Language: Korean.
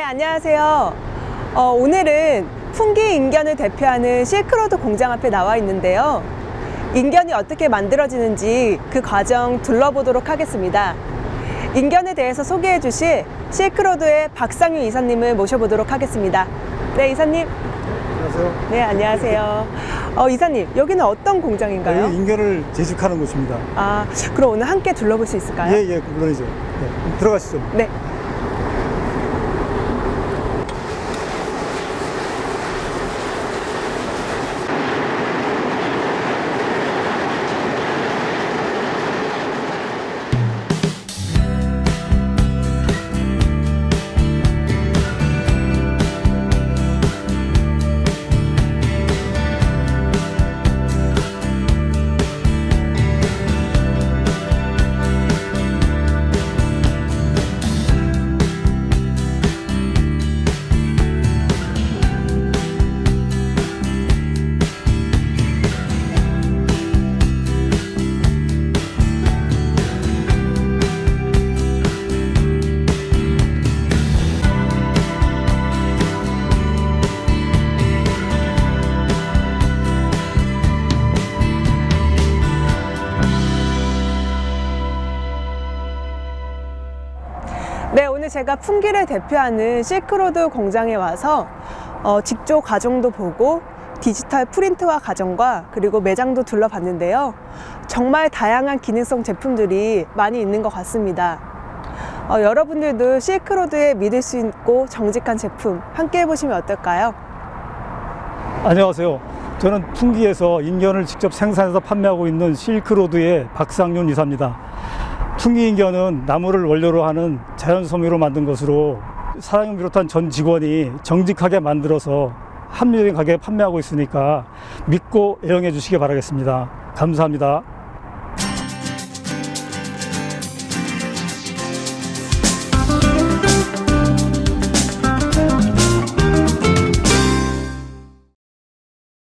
안녕하세요. 어, 오늘은 풍기 인견을 대표하는 실크로드 공장 앞에 나와 있는데요. 인견이 어떻게 만들어지는지 그 과정 둘러보도록 하겠습니다. 인견에 대해서 소개해 주실 실크로드의 박상유 이사님을 모셔보도록 하겠습니다. 네, 이사님. 안녕하세요. 네, 안녕하세요. 어, 이사님, 여기는 어떤 공장인가요? 여기 인견을 제작하는 곳입니다. 아, 그럼 오늘 함께 둘러볼 수 있을까요? 예, 예, 물론이죠. 네, 들어가시죠. 네. 오늘 제가 풍기를 대표하는 실크로드 공장에 와서 어, 직조 과정도 보고 디지털 프린트화 과정과 그리고 매장도 둘러봤는데요. 정말 다양한 기능성 제품들이 많이 있는 것 같습니다. 어, 여러분들도 실크로드에 믿을 수 있고 정직한 제품 함께 해보시면 어떨까요? 안녕하세요. 저는 풍기에서 인견을 직접 생산해서 판매하고 있는 실크로드의 박상윤 이사입니다. 풍기 인견은 나무를 원료로 하는 자연 섬유로 만든 것으로 사장님 비롯한 전 직원이 정직하게 만들어서 합리적인 가격에 판매하고 있으니까 믿고 애용해 주시기 바라겠습니다. 감사합니다.